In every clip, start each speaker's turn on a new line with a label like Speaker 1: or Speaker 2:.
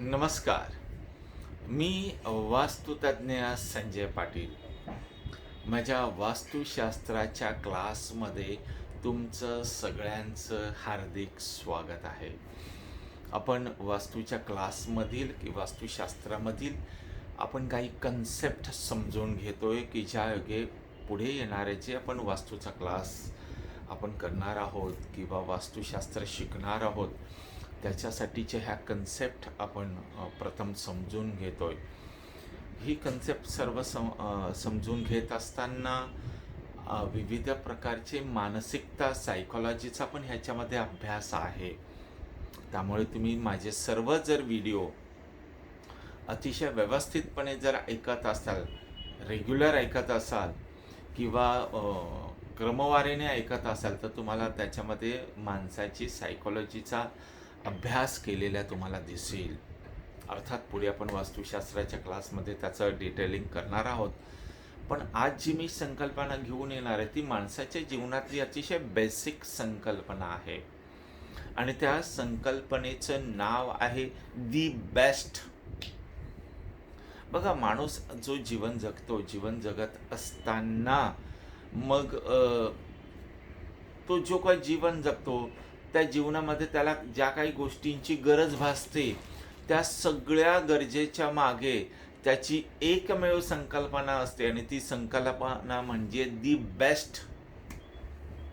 Speaker 1: नमस्कार. मी वास्तुतज्ञ संजय पाटील. माझ्या वास्तुशास्त्राच्या क्लासमध्ये तुमचं सगळ्यांचं हार्दिक स्वागत आहे. आपण वास्तूच्या क्लासमधील की वास्तुशास्त्रामधील आपण काही कन्सेप्ट समजून घेतोय की ज्या योगे पुढे येणारे जे आपण वास्तूचा क्लास आपण करणार आहोत किंवा वास्तुशास्त्र शिकणार आहोत त्याच्यासाठीच्या ह्या कन्सेप्ट आपण प्रथम समजून घेतोय. ही कन्सेप्ट सर्व सम समजून घेत असताना विविध प्रकारचे मानसिकता सायकोलॉजीचा पण ह्याच्यामध्ये अभ्यास आहे. त्यामुळे तुम्ही माझे सर्व जर व्हिडिओ अतिशय व्यवस्थितपणे जर ऐकत असाल रेग्युलर ऐकत असाल किंवा क्रमवारीने ऐकत असाल तर तुम्हाला त्याच्यामध्ये माणसाची सायकोलॉजीचा अभ्यास केलेला तुम्हाला दिसेल. अर्थात पुढे आपण वास्तुशास्त्राच्या क्लासमध्ये त्याचं डिटेलिंग करणार आहोत. पण आज जी मी संकल्पना घेऊन येणार आहे ती माणसाच्या जीवनातली अतिशय बेसिक संकल्पना आहे. आणि त्या संकल्पनेचं नाव आहे दी बेस्ट बघा माणूस जो जीवन जगतो जीवन जगत असताना मग तो जो काही जीवन जगतो त्या जीवनामध्ये त्याला ज्या काही गोष्टींची गरज भासते त्या सगळ्या गरजेच्या मागे त्याची एकमेव संकल्पना असते आणि ती संकल्पना म्हणजे दी बेस्ट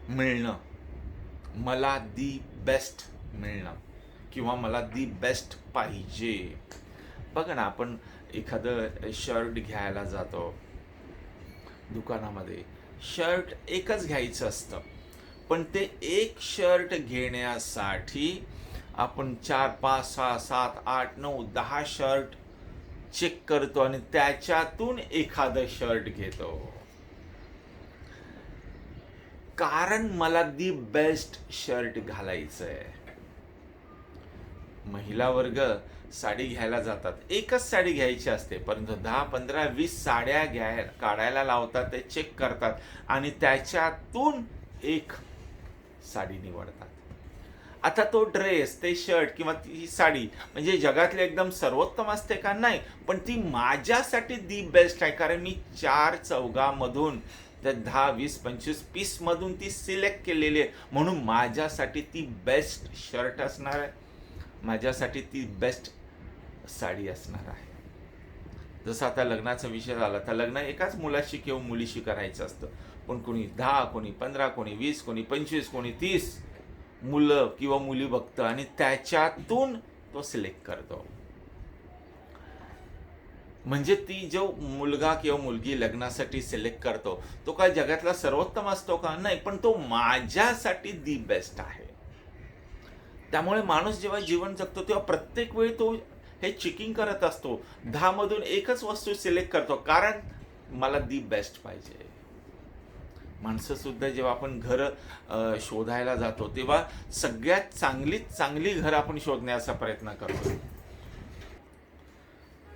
Speaker 1: मिळणं. मला दी बेस्ट मिळणं किंवा मला दी बेस्ट पाहिजे. बघा ना आपण एखादं शर्ट घ्यायला जातो दुकानामध्ये शर्ट एकच घ्यायचं असतं. पण ते एक शर्ट घेण्यासाठी आपण चार पाच सहा सात आठ नऊ दहा शर्ट चेक करतो आणि त्याच्यातून एखादं शर्ट घेतो. कारण मला दी बेस्ट शर्ट घालायचं आहे महिला वर्ग साडी घ्यायला जातात. एकच साडी घ्यायची असते परंतु दहा पंधरा वीस साड्या घ्याय काढायला लावतात ते चेक करतात आणि त्याच्यातून एक साडी निवडतात. आता तो ड्रेस ते शर्ट किंवा ती साडी म्हणजे जगातली एकदम सर्वोत्तम असते का? नाही. पण ती माझ्यासाठी दी बेस्ट आहे. कारण मी चार चौघामधून त्या दहा वीस पंचवीस पीसमधून ती सिलेक्ट केलेली आहे. म्हणून माझ्यासाठी ती बेस्ट शर्ट असणार आहे. माझ्यासाठी ती बेस्ट साडी असणार आहे. जसं आता लग्नाचा विषय झाला तर लग्न एकाच मुलाशी किंवा मुलीशी करायचं असतं. पण कोणी दहा कोणी पंधरा कोणी वीस कोणी पंचवीस कोणी तीस मुलं किंवा मुली बघतं आणि त्याच्यातून तो सिलेक्ट करतो. म्हणजे ती जो मुलगा किंवा मुलगी लग्नासाठी सिलेक्ट करतो तो काय जगातला सर्वोत्तम असतो का? नाही पण तो माझ्यासाठी दी बेस्ट आहे. त्यामुळे माणूस जेव्हा जीवन जगतो तेव्हा प्रत्येक वेळी तो हे चेकिंग करत असतो. दहा मधून एकच वस्तू सिलेक्ट करतो. कारण मला दी बेस्ट पाहिजे. माणसं सुद्धा जेव्हा आपण घर शोधायला जातो तेव्हा सगळ्यात चांगलीत चांगली घर आपण शोधण्याचा प्रयत्न करतो.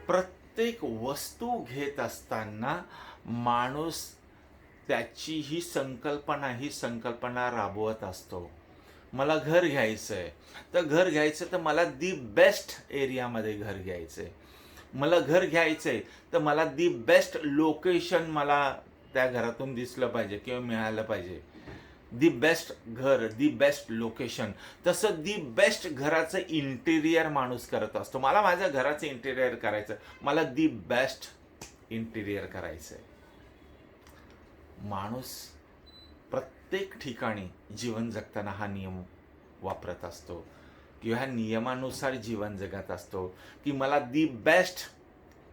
Speaker 1: प्रत्येक वस्तू घेत असताना माणूस त्याची ही संकल्पना ही संकल्पना राबवत असतो. मला घर घ्यायचं आहे तर घर घ्यायचं तर मला दी बेस्ट एरियामध्ये घर घ्यायचं आहे मला घर घ्यायचं आहे तर मला दी बेस्ट लोकेशन मला त्या घरातून दिसलं पाहिजे किंवा मिळालं पाहिजे. दी बेस्ट घर दी बेस्ट लोकेशन तसं दी बेस्ट घराचं इंटिरियर माणूस करत असतो. मला माझ्या घराचं इंटिरियर करायचं मला दी बेस्ट इंटिरियर करायचं आहे माणूस प्रत्येक ठिकाणी जीवन जगताना हा नियम वापरत असतो. किंवा ह्या नियमानुसार जीवन जगत असतो. की मला दी बेस्ट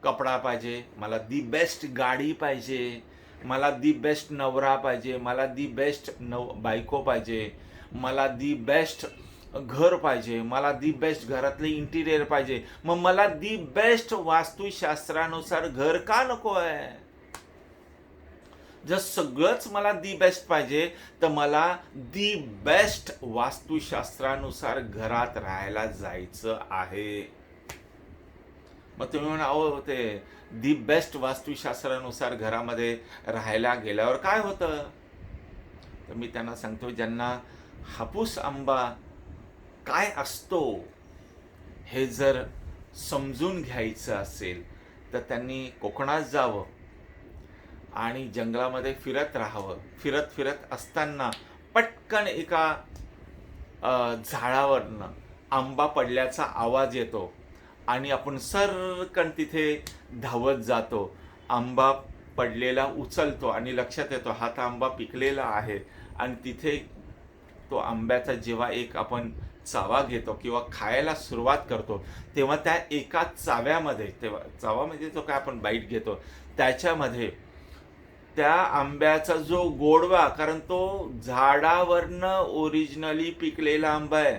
Speaker 1: कपडा पाहिजे मला दी बेस्ट गाडी पाहिजे मला दी बेस्ट नवरा पाहिजे मला दी बेस्ट नव बायको पाहिजे मला दी बेस्ट घर पाहिजे मला दी बेस्ट घरातले इंटिरियर पाहिजे मग मला दी बेस्ट वास्तुशास्त्रानुसार घर का नको आहे? जर सगळंच मला दी बेस्ट पाहिजे तर मला दी बेस्ट वास्तुशास्त्रानुसार घरात राहायला जायचं आहे. मग तुम्ही म्हणा अहो ते दी बेस्ट वास्तुशास्त्रानुसार घरामध्ये राहायला गेल्यावर काय होतं? तर मी त्यांना सांगतो ज्यांना हापूस आंबा काय असतो हे जर समजून घ्यायचं असेल तर त्यांनी कोकणात जावं आणि जंगलामध्ये फिरत राहावं. फिरत फिरत असताना पटकन एका झाडावरनं आंबा पडल्याचा आवाज येतो आणि आपण सरकन तिथे धावत जातो. आंबा पडलेला उचलतो आणि लक्षात येतो हा तर आंबा पिकलेला आहे. आणि तिथे तो आंब्याचा जेव्हा एक आपण चावा घेतो किंवा खायला सुरुवात करतो तेव्हा त्या एका चाव्यामध्ये तेव्हा चावा म्हणजे जो काय आपण बाईट घेतो त्याच्यामध्ये त्या आंब्याचा जो गोडवा कारण तो झाडावरनं ओरिजिनली पिकलेला आंबा आहे.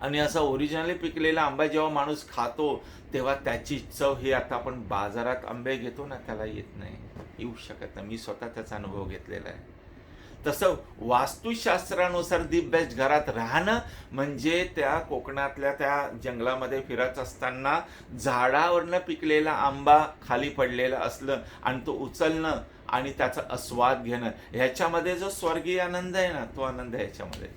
Speaker 1: आणि असा ओरिजिनली पिकलेला आंबा जेव्हा माणूस खातो तेव्हा त्याची चव ही आता आपण बाजारात आंबे घेतो ना त्याला येत नाही. येऊ शकत नाही. मी स्वतः त्याचा अनुभव घेतलेला आहे. तसं वास्तुशास्त्रानुसार दी बेस्ट घरात राहणं म्हणजे त्या कोकणातल्या त्या जंगलामध्ये फिरत असताना झाडावरनं पिकलेला आंबा खाली पडलेला असलं आणि तो उचलणं आणि त्याचा आस्वाद घेणं. ह्याच्यामध्ये जो स्वर्गीय आनंद आहे ना तो आनंद आहे ह्याच्यामध्ये.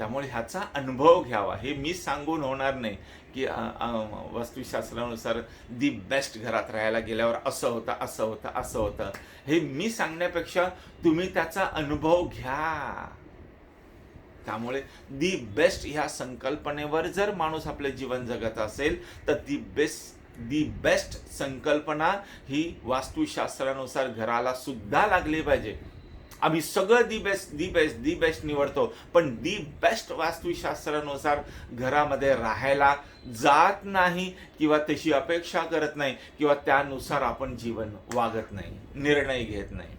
Speaker 1: त्यामुळे ह्याचा अनुभव घ्यावा. हे मी सांगून होणार नाही की वास्तुशास्त्रानुसार दी बेस्ट घरात राहायला गेल्यावर असं होतं असं होतं असं होतं. हे मी सांगण्यापेक्षा तुम्ही त्याचा अनुभव घ्या. त्यामुळे दी बेस्ट ह्या संकल्पनेवर जर माणूस आपले जीवन जगत असेल तर दी बेस्ट दी बेस्ट संकल्पना ही वास्तुशास्त्रानुसार घराला सुद्धा लागली पाहिजे. आम्ही सगळं the best the best the best निवडतो. पण दी बेस्ट वास्तुशास्त्रानुसार घरामध्ये राहायला जात नाही किंवा तशी अपेक्षा करत नाही किंवा त्यानुसार आपण जीवन वागत नाही निर्णय घेत नाही.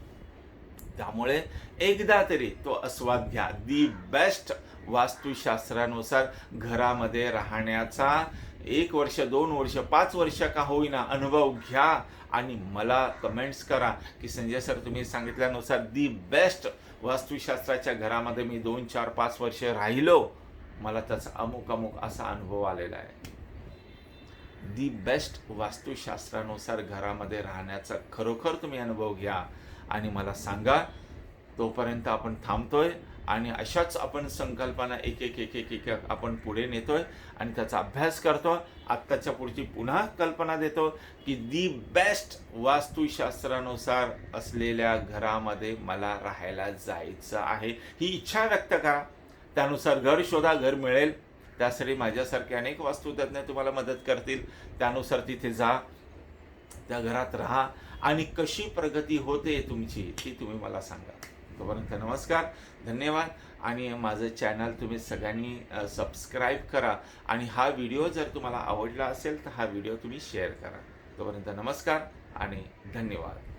Speaker 1: त्यामुळे एकदा तरी तो आस्वाद घ्या. दी बेस्ट वास्तुशास्त्रानुसार घरामध्ये राहण्याचा एक वर्ष दोन वर्ष पाच वर्ष का होईना अनुभव घ्या आणि मला कमेंट्स करा की संजय सर तुम्ही सांगितल्यानुसार दी बेस्ट वास्तुशास्त्राच्या घरामध्ये मी दोन चार पाच वर्ष राहिलो. मला त्याचा अमुक अमुक असा अनुभव आलेला आहे. दी बेस्ट वास्तुशास्त्रानुसार घरामध्ये राहण्याचा खरोखर तुम्ही अनुभव घ्या आणि मला सांगा तोपर्यंत आपण थांबतोय. आणि अशाच आपण संकल्पना एक एक एक एक एक आपण पुढे नेतोय आणि त्याचा अभ्यास करतो आत्ताच्या पुढची पुन्हा कल्पना देतो की दी बेस्ट वास्तुशास्त्रानुसार असलेल्या घरामध्ये मला राहायला जायचं आहे. ही इच्छा व्यक्त करा. त्यानुसार घर शोधा घर मिळेल. त्यासाठी माझ्यासारखे अनेक वास्तुतज्ञ तुम्हाला मदत करतील. त्यानुसार तिथे जा. त्या घरात राहा. आणि कशी प्रगती होते तुमची ती तुम्ही मला सांगा. तोपर्यंत नमस्कार धन्यवाद. आणि माझं चॅनल तुम्ही सगळ्यांनी सबस्क्राईब करा. आणि हा व्हिडिओ जर तुम्हाला आवडला असेल तर हा व्हिडिओ तुम्ही शेअर करा. तोपर्यंत नमस्कार आणि धन्यवाद.